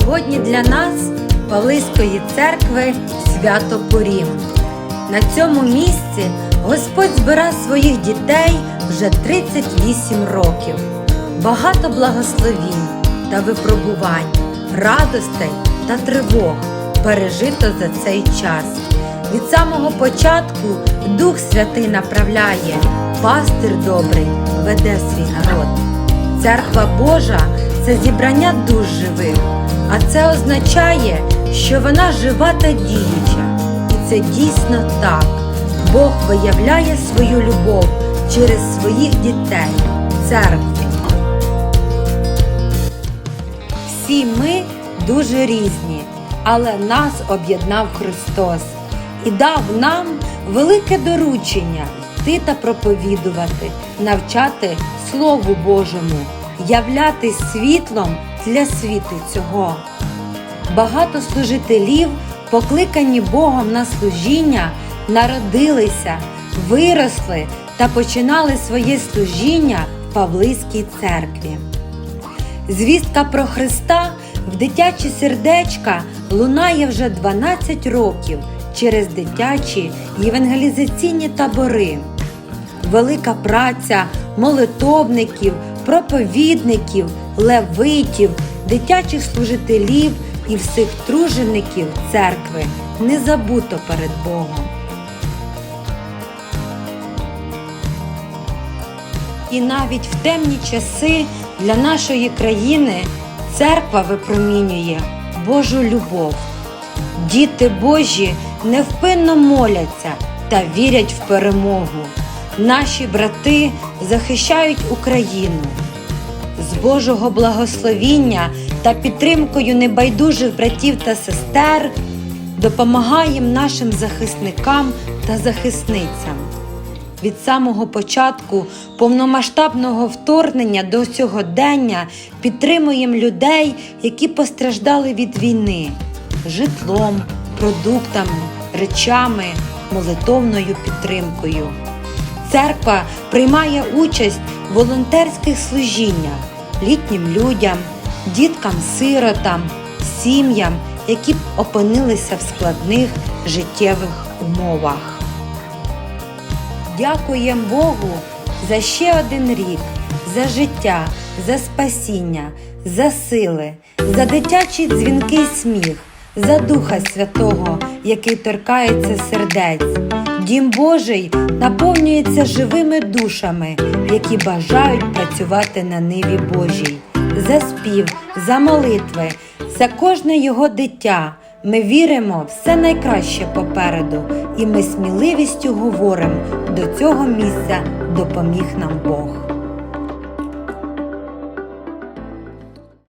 Сьогодні для нас Павлиської церкви свято Порім. На цьому місці Господь збира своїх дітей вже 38 років. Багато благословінь та випробувань, радостей та тривог пережито за цей час. Від самого початку Дух Святий направляє, пастир добрий веде свій народ. Церква Божа це зібрання душ живих, а це означає, що вона жива та діюча. І це дійсно так. Бог виявляє свою любов через своїх дітей, церкві. Всі ми дуже різні, але нас об'єднав Христос і дав нам велике доручення йти та проповідувати, навчати Слову Божому, являти світлом для світу цього. Багато служителів, покликані Богом на служіння, народилися, виросли та починали своє служіння в Павлиській церкві. Звістка про Христа в дитячі сердечка лунає вже 12 років через дитячі євангелізаційні табори. Велика праця молитовників, проповідників, левитів, дитячих служителів і всіх тружеників церкви не забуто перед Богом. І навіть в темні часи для нашої країни церква випромінює Божу любов. Діти Божі невпинно моляться та вірять в перемогу. Наші брати захищають Україну. З Божого благословіння та підтримкою небайдужих братів та сестер допомагаємо нашим захисникам та захисницям. Від самого початку повномасштабного вторгнення до сьогодення підтримуємо людей, які постраждали від війни житлом, продуктами, речами, молитовною підтримкою. Церква приймає участь в волонтерських служіннях літнім людям, діткам-сиротам, сім'ям, які опинилися в складних життєвих умовах. Дякуємо Богу за ще один рік, за життя, за спасіння, за сили, за дитячий дзвінкий сміх, за Духа Святого, який торкається сердець. Дім Божий наповнюється живими душами, які бажають працювати на ниві Божій. За спів, за молитви, за кожне його дитя. Ми віримо все найкраще попереду, і ми сміливістю говоримо до цього місця допоміг нам Бог.